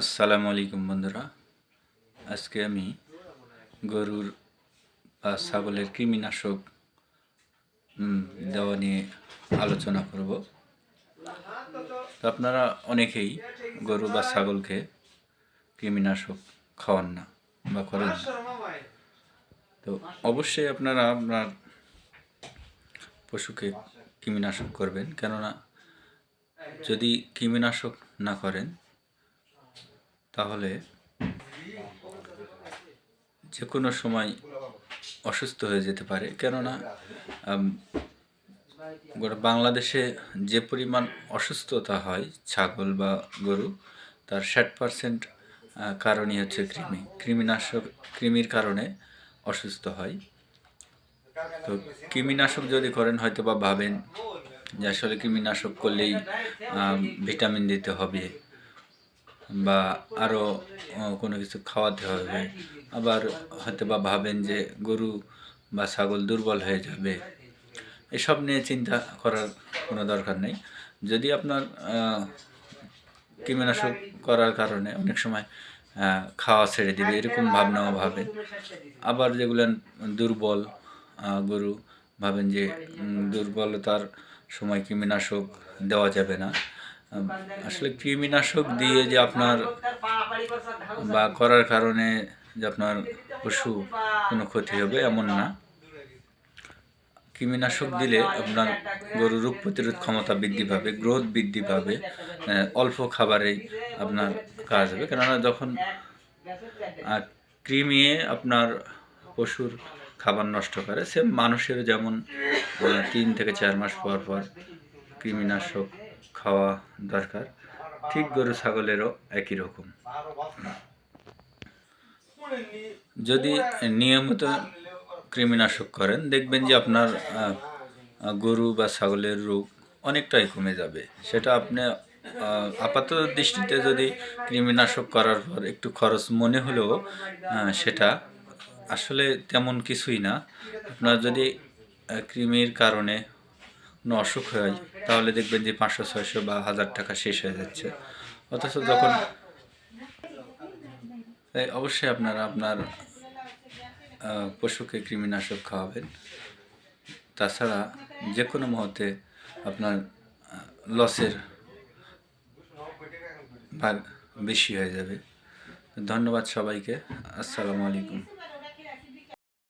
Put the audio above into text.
আসসালামু আলাইকুম বন্ধুরা। আজকে আমি গরুর বা ছাগলের কৃমিনাশক দেওয়া নিয়ে আলোচনা করব। তো আপনারা অনেকেই গরু বা ছাগলকে কৃমিনাশক খাওয়ান না বা করেন না। তো অবশ্যই আপনারা আপনার পশুকে কৃমিনাশক করবেন। কেননা যদি কৃমিনাশক না করেন তাহলে যে কোনো সময় অসুস্থ হয়ে যেতে পারে। কেননা গোটা বাংলাদেশে যে পরিমাণ অসুস্থতা হয়, ছাগল বা গরু, তার ষাট পার্সেন্ট কারণই হচ্ছে কৃমি। কৃমিনাশক, কৃমির কারণে অসুস্থ হয়। তো কৃমিনাশক যদি করেন হয়তো বা ভাবেন যে আসলে কৃমিনাশক করলেই ভিটামিন দিতে হবে। বা আরও কোনো কিছু খাওয়াতে হবে। আবার হয়তো বা ভাবেন যে গরু বা ছাগল দুর্বল হয়ে যাবে। এসব নিয়ে চিন্তা করার কোনো দরকার নেই। যদি আপনার কীটনাশক করার কারণে অনেক সময় খাওয়া ছেড়ে দিবে, এরকম ভাবনাও ভাবেন। আবার যেগুলো দুর্বল গরু, ভাবেন যে দুর্বলতার সময় কৃমিনাশক দেওয়া যাবে না। আসলে কৃমিনাশক দিয়ে যে আপনার বা করার কারণে যে আপনার পশু কোনো ক্ষতি হবে এমন না। কৃমিনাশক দিলে আপনার গরুর রোগ প্রতিরোধ ক্ষমতা বৃদ্ধি পাবে, গ্রোথ বৃদ্ধি পাবে অল্প খাবারেই আপনার কাজ হবে। কেননা যখন কৃমিয়ে আপনার পশুর খাবার নষ্ট করে সে মানুষের যেমন তিন থেকে চার মাস পর পর কৃমিনাশক খাওয়া দরকার। ঠিক গরু, ছাগলেরও একই রকম। যদি নিয়মিত কৃমিনাশক করেন, দেখবেন যে আপনার গরু বা ছাগলের রোগ অনেকটাই কমে যাবে। সেটা আপনি আপাত দৃষ্টিতে যদি কৃমিনাশক করার পর একটু খরচ মনে হলেও সেটা আসলে তেমন কিছুই না। আপনার যদি কৃমির কারণে অসুখ হয়, তাহলে দেখবেন যে পাঁচশো, ছয়শো বা হাজার টাকা শেষ হয়ে যাচ্ছে। অথচ যখন তাই অবশ্যই আপনারা আপনার পশুকে কৃমিনাশক খাওয়াবেন। তাছাড়া যে কোনো মুহূর্তে আপনার লসের ভাগ বেশি হয়ে যাবে। ধন্যবাদ সবাইকে। আসসালামু আলাইকুম।